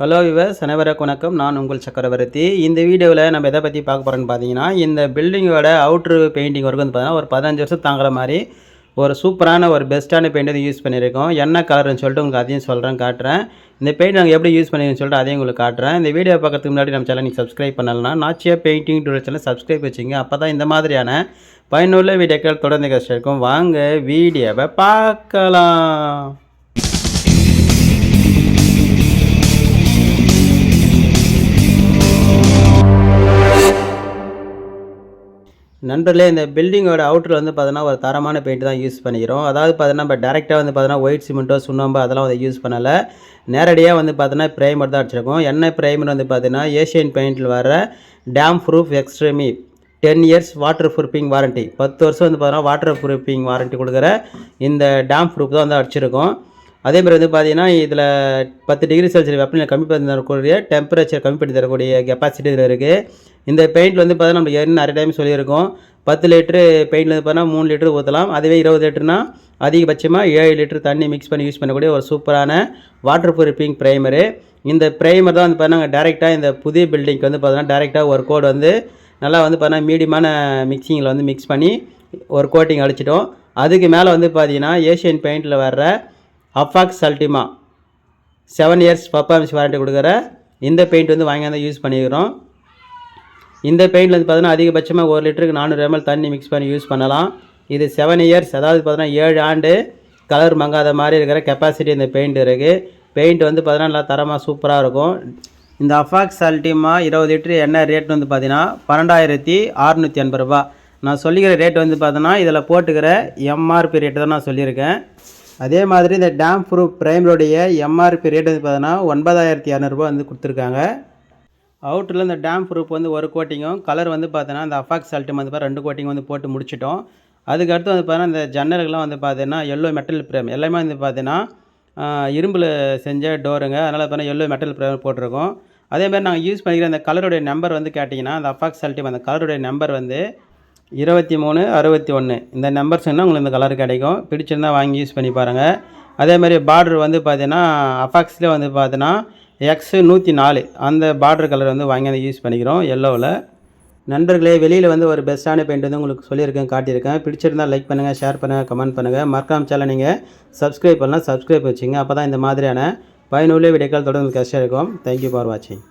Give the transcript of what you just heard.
Hello viewers அனைவருக்கு வணக்கம். நான் உங்கள் சக்கரவர்த்தி. இந்த வீடியோவில் நம்ம எதை பற்றி பார்க்க போகிறோன்னு பார்த்தீங்கன்னா இந்த பில்டிங்கோட அவுட்ரு பெயிண்டிங் ஒர்க் வந்து பார்த்தீங்கன்னா ஒரு பதினஞ்சு வருஷம் தாங்குற மாதிரி ஒரு சூப்பரான ஒரு பெஸ்ட்டான பெயிண்ட் வந்து யூஸ் பண்ணியிருக்கோம். என்ன கலர்னு சொல்லிட்டு உங்களுக்கு அதையும் சொல்கிறேன் காட்டுறேன். இந்த பெயிண்ட் நாங்கள் எப்படி யூஸ் பண்ணிருக்கோம்னு சொல்லிட்டு அதையும் உங்களுக்கு காட்டுறேன். இந்த வீடியோ பார்க்கறதுக்கு முன்னாடி நம்ம சேனல் நீங்கள் சப்ஸ்கிரைப் பண்ணலாம் Nachiya painting to channel subscribe வச்சுங்க. அப்போ தான் இந்த மாதிரியான பயனுள்ள வீடியோக்கள் தொடர்ந்து கஷ்டம் வாங்க வீடியோவை பார்க்கலாம். நண்பர்களே இந்த பில்டிங்கோட அவுட்டரில் வந்து பார்த்தீங்கன்னா ஒரு தரமான பெயிண்ட் தான் யூஸ் பண்ணிக்கிறோம். அதாவது பார்த்தீங்கன்னா நம்ம டேரெக்டாக வந்து பார்த்தீங்கன்னா ஒயிட் சிமெண்ட்டோ சுண்ணாம்பு அதெல்லாம் வந்து யூஸ் பண்ணலை. நேரடியாக வந்து பார்த்தீங்கன்னா ப்ரைமர் தான் அடிச்சிருக்கோம். என்ன ப்ரைமர் வந்து பார்த்தீங்கன்னா ஏஷியன் பெயிண்டில் வர damp proof extreme ten years waterproofing warranty பத்து வருஷம் வந்து பார்த்தீங்கன்னா வாட்டர் ப்ரூஃபிங் வாரண்ட்டி கொடுக்குற இந்த டேம் ப்ரூஃப் தான் வந்து அடிச்சிருக்கோம். அதே மாதிரி வந்து பார்த்தீங்கன்னா இதில் பத்து டிகிரி செல்சியஸ் வெப்பநிலை கம்மி பண்ணி தரக்கூடிய டெம்பரேச்சர் கம்மி பண்ணி தரக்கூடிய கெப்பாசிட்டி இதில் இருக்குது இந்த பெயிண்ட் வந்து பார்த்தீங்கன்னா நம்ம ஏற்கனவே நிறைய டைம் சொல்லியிருக்கோம். பத்து லிட்ரு பெயிண்ட் வந்து பார்த்தீங்கன்னா மூணு லிட்டர் ஊற்றலாம் அதுவே இருபது லிட்டர்னா அதிகபட்சமாக ஏழு லிட்டர் தண்ணி மிக்ஸ் பண்ணி யூஸ் பண்ணக்கூடிய ஒரு சூப்பரான வாட்டர் ப்ரூஃபிங் ப்ரைமரு இந்த ப்ரைமர் தான் வந்து பார்த்தீங்கன்னா டேரெக்டாக இந்த புதிய பில்டிங்க்கு வந்து பார்த்தீங்கன்னா டேரெக்டாக ஒரு கோடு வந்து நல்லா வந்து பார்த்தீங்கன்னா மீடியமான மிக்சிங்கில் வந்து மிக்ஸ் பண்ணி ஒரு கோட்டிங் அடிச்சிட்டோம். அதுக்கு மேலே வந்து பார்த்தீங்கன்னா ஏஷியன் பெயிண்டில் வர்ற Apex Ultima seven years performance warranty கொடுக்குற. இந்த பெயிண்ட் வந்து வாங்கி வந்து யூஸ் பண்ணிக்கிறோம். இந்த பெயிண்டில் வந்து பார்த்தீங்கன்னா அதிகபட்சமாக ஒரு லிட்டருக்கு நானூறு எம்எல் தண்ணி மிக்ஸ் பண்ணி யூஸ் பண்ணலாம். இது செவன் இயர்ஸ் அதாவது பார்த்தீங்கன்னா ஏழு ஆண்டு கலர் மங்காத மாதிரி இருக்கிற கெப்பாசிட்டி இந்த பெயிண்ட் இருக்குது பெயிண்ட் வந்து பார்த்தீங்கன்னா நல்லா தரமாக சூப்பராக இருக்கும். இந்த அஃபாக்ஸ் அல்டிமா இருபது லிட்டரு என்ன ரேட் வந்து பார்த்தீங்கன்னா பன்னெண்டாயிரத்தி அறுநூற்றி எண்பது ரூபா நான் சொல்லிக்கிற ரேட் வந்து பார்த்தோன்னா இதில் போட்டுக்கிற எம்ஆர்பி ரேட்டு தான் நான் சொல்லியிருக்கேன். அதே மாதிரி இந்த டேம் ப்ரூஃப் ப்ரைமருடைய எம்ஆர்பி ரேட் வந்து பார்த்தோன்னா ஒன்பதாயிரத்தி இரநூறுபா வந்து கொடுத்துருக்காங்க. அவுட்டரில் இந்த டேம் ப்ரூஃப் வந்து ஒரு கோட்டிங்கும் கலர் வந்து பார்த்தோன்னா இந்த அஃபாக்ஸ் அல்டிமா வந்து ரெண்டு கோட்டிங் வந்து போட்டு முடிச்சிட்டோம். அதுக்கடுத்து வந்து பார்த்தீங்கன்னா இந்த ஜன்னலுக்கெல்லாம் வந்து பார்த்தீங்கன்னா எல்லோ மெட்டல் ப்ரேம் எல்லாமே வந்து பார்த்தீங்கன்னா இரும்பில் செஞ்ச டோருங்க அதனால் பார்த்தீங்கன்னா எல்லோ மெட்டல் ப்ரேம் போட்டிருக்கோம். அதே மாதிரி நாங்கள் யூஸ் பண்ணிக்கிற அந்த கலருடைய நம்பர் வந்து கேட்டிங்கன்னா அந்த அஃபாக்ஸ் அல்டிமா அந்த கலருடைய நம்பர் வந்து இருபத்தி மூணு அறுபத்தி ஒன்று. இந்த நம்பர் சொன்னால் உங்களுக்கு இந்த கலர் கிடைக்கும். பிடிச்சிருந்தா வாங்கி யூஸ் பண்ணி பாருங்கள் அதே மாதிரி பார்டர் வந்து பார்த்தீங்கன்னா அஃபாக்ஸ்லேயே வந்து பார்த்தீங்கன்னா எக்ஸு நூற்றி நாலு. அந்த பார்டர் கலர் வந்து வாங்கி அதை யூஸ் பண்ணிக்கிறோம். எல்லோவில் நண்பர்களே வெளியில் வந்து ஒரு பெஸ்ட்டான பெயிண்ட் வந்து உங்களுக்கு சொல்லியிருக்கேன் காட்டியிருக்கேன். பிடிச்சிருந்தால் லைக் பண்ணுங்கள் ஷேர் பண்ணுங்கள் கமெண்ட் பண்ணுங்கள் மறக்காம சேனல் நீங்கள் சப்ஸ்கிரைப் பண்ணலாம். சப்ஸ்கிரைப் வச்சுங்க அப்போ தான் இந்த மாதிரியான பயனுள்ள வீடியோக்கள் தொடர்ந்து கஷ்டம் இருக்கும் தேங்க்யூ ஃபார் வாட்சிங்